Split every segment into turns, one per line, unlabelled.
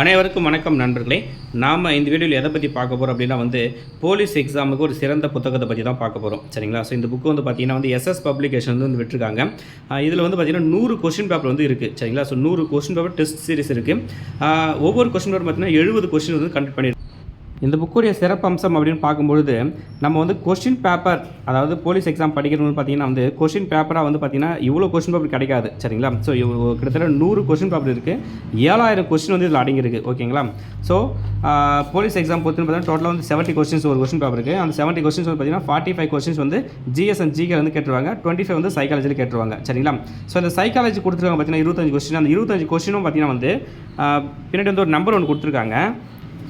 அனைவருக்கும் வணக்கம் நண்பர்களே. நாம் இந்த வீடியோவில் எதை பற்றி பார்க்க போகிறோம் அப்படின்னா வந்து போலீஸ் எக்ஸாமுக்கு ஒரு சிறந்த புத்தகத்தை பற்றி தான் பார்க்க போகிறோம் சரிங்களா? ஸோ இந்த புக்கு வந்து பார்த்தீங்கன்னா வந்து எஸ்எஸ் பப்ளிகேஷன் வந்து விட்டுருக்காங்க. இதில் வந்து பார்த்தீங்கன்னா நூறு கொஸ்டின் பேப்பர் வந்து இருக்குது சரிங்களா? ஸோ நூறு கொஸ்டின் பேப்பர் டெஸ்ட் சீரிஸ் இருக்குது ஒவ்வொரு கொஸ்டின் பேப்பர் பார்த்தீங்கன்னா எழுபது கொஸ்டின் வந்து கண்டக்ட் பண்ணி இந்த புக்குடைய சிறப்பு அம்சம் அப்படின்னு பார்க்கும்பொழுது நம்ம வந்து கொஷின் பேப்பர் அதாவது போலீஸ் எக்ஸாம் படிக்கிறவங்க பார்த்தீங்கன்னா வந்து கொஷின் பேப்பராக வந்து பார்த்தீங்கன்னா இவ்வளோ கொஷின் பேப்பர் கிடைக்காது சரிங்களா? ஸோ கிட்டத்தட்ட நூறு கொஷின் பேப்பர் இருக்குது ஏழாயிரம் கொஸ்டின் வந்து இதில் அடங்கியிருக்கு ஓகேங்களா? ஸோ போலீஸ் எக்ஸாம் பொறுத்து பார்த்தீங்கன்னா டோட்டலாக வந்து செவன்ட்டி கொஸ்டின்ஸ் ஒரு கொஸ்டின் பேப்பர் இருக்குது அந்த செவன்ட்டி கொஸ்டின்ஸ் வந்து பார்த்தீங்கன்னா ஃபார்ட்டி ஃபைவ் கொஸ்டின்ஸ் வந்து ஜிஎஸ் அண்ட் ஜிகே வந்து கேட்டுருவாங்க. டுவெண்ட்டி ஃபைவ் வந்து சைக்காலஜியில் கேட்டுருவாங்க சரிங்களா? ஸோ அந்த சைக்காலஜி கொடுத்துருக்காங்க பார்த்தீங்கன்னா இருபத்தஞ்சு கொஸ்டின் அந்த இருபத்தஞ்சு கொஸ்டினும் பார்த்தீங்கன்னா வந்து பின்னாடி வந்து ஒரு நம்பர் ஒன்று கொடுத்துருக்காங்க.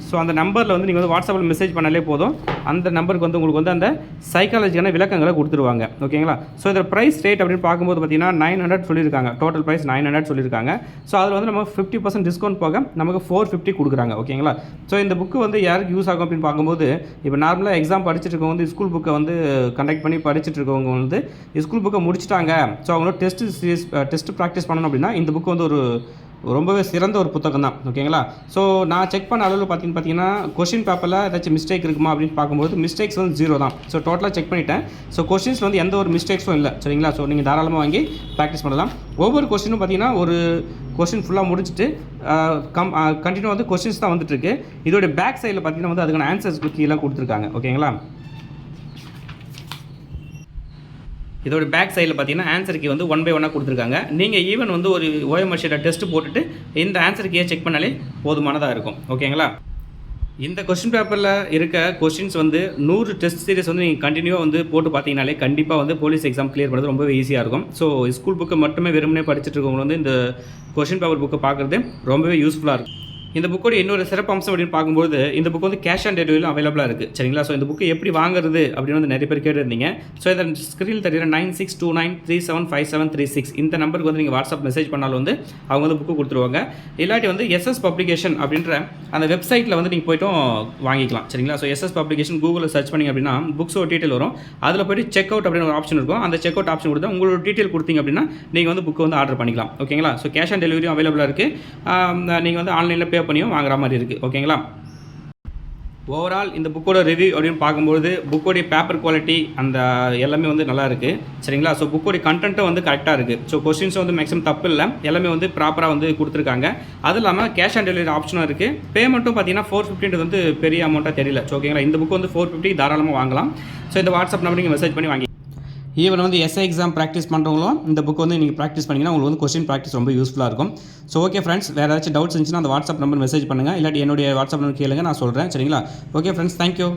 ஸோ அந்த நம்பரில் வந்து நீங்கள் வந்து வாட்ஸ்அப்பில் மெசேஜ் பண்ணாலே போதும். அந்த நம்பருக்கு வந்து உங்களுக்கு வந்து அந்த சைக்காலஜிக்கான விளக்கங்களை கொடுத்துருவாங்க. ஓகேங்களா ஸோ இதில் ப்ரைஸ் ரேட் அப்படின்னு பார்க்கும்போது பார்த்தீங்கன்னா நைன் ஹண்ட்ரட் சொல்லியிருக்காங்க. டோட்டல் ப்ரைஸ் நைன் ஹண்ட்ரட் சொல்லியிருக்காங்க. ஸோ அதில் வந்து நம்ம ஃபிஃப்டி பர்சன்ட் டிஸ்கவுண்ட் போக நமக்கு ஃபோர் ஃபிஃப்டி கொடுக்குறாங்க. ஓகேங்களா ஸோ இந்த புக்கு வந்து யாருக்கு யூஸ் ஆகும் அப்படின்னு பார்க்கும்போது இப்போ நார்மலாக எக்ஸாம் படிச்சுட்டு இருக்கவங்க வந்து ஸ்கூல் புக்கை வந்து கண்டக்ட் பண்ணி படிச்சுட்டு இருக்கவங்க வந்து ஸ்கூல் புக்கை முடிச்சிட்டாங்க. ஸோ அவங்களோட டெஸ்ட் சீரியஸ் டெஸ்ட் ப்ராக்டிஸ் பண்ணணும் அப்படின்னா இந்த புக்கு வந்து ஒரு ரொம்பவே சிறந்த ஒரு புத்தகம் தான் ஓகேங்களா? ஸோ நான் செக் பண்ண அளவில் பார்த்தீங்கன்னு பார்த்தீங்கன்னா கொஷின் பேப்பரில் ஏதாச்சும் மிஸ்டேக் இருக்குமா அப்படின்னு பார்க்கும்போது மிஸ்டேக்ஸ் வந்து ஜீரோ தான். ஸோ டோட்டலாக செக் பண்ணிட்டேன். ஸோ கொஷின்ஸ் வந்து எந்த ஒரு மிஸ்டேக்ஸும் இல்லை. சரிங்களா? ஸோ நீங்கள் தாராளமாக வாங்கி ப்ராக்டிஸ் பண்ணலாம். ஒவ்வொரு கொஷினும் பார்த்தீங்கன்னா ஒரு கொஷின் ஃபுல்லாக முடிச்சுட்டு கம் கண்டினியூ வந்து கொஷின்ஸ் தான் வந்துட்டுருக்கு இதோட பேக் சைடில் பார்த்தீங்கன்னா வந்து அதுக்கான ஆன்சர்ஸ் கீழே கொடுத்துருக்காங்க. ஓகேங்களா? இதோட பேக் சைடில் பார்த்தீங்கன்னா ஆன்சர் வந்து ஒன் பை ஒன்னாக கொடுத்துருக்காங்க. நீங்கள் ஈவன் வந்து ஒரு ஓஎம்ஆர் ஷீட்டை டெஸ்ட் போட்டுட்டு இந்த ஆன்சர் கீயை செக் பண்ணாலே போதுமானதாக இருக்கும். ஓகேங்களா இந்த கொஸ்டின் பேப்பரில் இருக்க கொஸ்டின்ஸ் வந்து நூறு டெஸ்ட் சீரிஸ் வந்து நீங்கள் கண்டினியூவாக வந்து போட்டு பார்த்தீங்கனாலே கண்டிப்பாக வந்து போலீஸ் எக்ஸாம் கிளியர் பண்ணுறது ரொம்பவே ஈஸியாக இருக்கும். ஸோ ஸ்கூல் புக்கு மட்டுமே வெறுமனே படிச்சுட்டு இருக்கவங்க வந்து இந்த கொஸ்டின் பேப்பர் புக்கை பார்க்குறது ரொம்பவே யூஸ்ஃபுல்லாக இருக்கும். இந்த புக்கோட இன்னொரு சிறப்பு அம்சம் அப்படின்னு பார்க்கும்போது இந்த புக் வந்து கேஷ் ஆன் டெலிவரியும் அவைலபிளாக இருக்குது சரிங்களா? ஸோ இந்த புக்கு எப்படி வாங்குறது அப்படின்னு வந்து நிறைய பேர் கேட்டிருந்தீங்க. ஸோ இந்த ஸ்க்ரீனில் தெரியுற nine six two nine three seven five seven three six இந்த நம்பருக்கு வந்து நீங்கள் வாட்ஸ்அப் மெசேஜ் பண்ணாலும் வந்து அவங்க வந்து புக்கு கொடுத்துருவாங்க. இல்லாட்டி வந்து எஸ்எஸ் பப்ளிகேஷன் அப்படின்ற அந்த வெப்சைட்டில் வந்து நீங்கள் போய்ட்டும் வாங்கிக்கலாம். சரிங்களா? ஸோ எஸ்எஸ் பப்ளிகேஷன் கூகுளில் சர்ச் பண்ணிங்க அப்படின்னா புக்ஸோட டீட்டெயில் வரும். அதில் போய்ட்டு செக் அவுட் அப்படின்னு ஒரு ஆப்ஷன் இருக்கும். அந்த செக் அவுட் ஆப்ஷன் கொடுத்தா உங்களோட டீட்டெயில் கொடுத்தீங்க அப்படின்னா நீங்கள் வந்து புக்கு வந்து ஆர்டர் பண்ணிக்கலாம். ஓகேங்களா ஸோ கேஷ் ஆன் டெலிவரியும் அவைலபிளாக இருக்குது நீங்கள் வந்து ஆன்லைனில் பே பண்ணியும் வாங்குற மாதிரி இருக்குது ஓகேங்களா? ஓவரால் இந்த புக்கோட ரிவ்யூ அப்படின்னு பார்க்கும்போது புக்கோடைய பேப்பர் குவாலிட்டி அந்த எல்லாமே வந்து நல்லா இருக்குது சரிங்களா? ஸோ புக்கோடைய கண்டென்ட்டும் வந்து கரெக்டாக இருக்குது ஸோ கொஸ்டின்ஸ் வந்து மேக்ஸிமம் தப்பு இல்லை. எல்லாமே வந்து ப்ராப்பராக வந்து கொடுத்துருக்காங்க. அது இல்லாமல் கேஷ் ஆன் டெலிவரி ஆப்ஷனும் இருக்குது பேமெண்ட்டும் பார்த்தீங்கன்னா ஃபோர் ஃபிஃப்டின்றது வந்து பெரிய அமௌண்ட்டாக தெரியல. ஸோ ஓகேங்களா? இந்த புக்கு வந்து ஃபோர் ஃபிஃப்டி தாராளமாக வாங்கலாம். ஸோ இந்த வாட்ஸ்அப் நம்பர் நீங்கள் மெசேஜ் பண்ணி வாங்கி ஈவன் வந்து எஸ்ஐ எக்ஸாம் ப்ராக்டிஸ் பண்ணுறவங்களும் இந்த புக் வந்து நீங்கள் ப்ராக்டிஸ் பண்ணிங்கன்னா உங்களுக்கு வந்து கொஸ்டின் ப்ராக்டிஸ் ரொம்ப யூஸ்ஃபுல்லாக இருக்கும். ஸோ ஓகே ஃப்ரெண்ட்ஸ் வேறு ஏதாச்சும் டவுட்ஸ் இருந்துச்சுன்னா அந்த வாட்ஸ்அப் நம்பர் மெசேஜ் பண்ணுங்கள் இல்லாட்டி என்னுடைய வாட்ஸ்அப் நம்பர் கேளுங்க நான் சொல்கிறேன் சரிங்களா? Okay friends thank you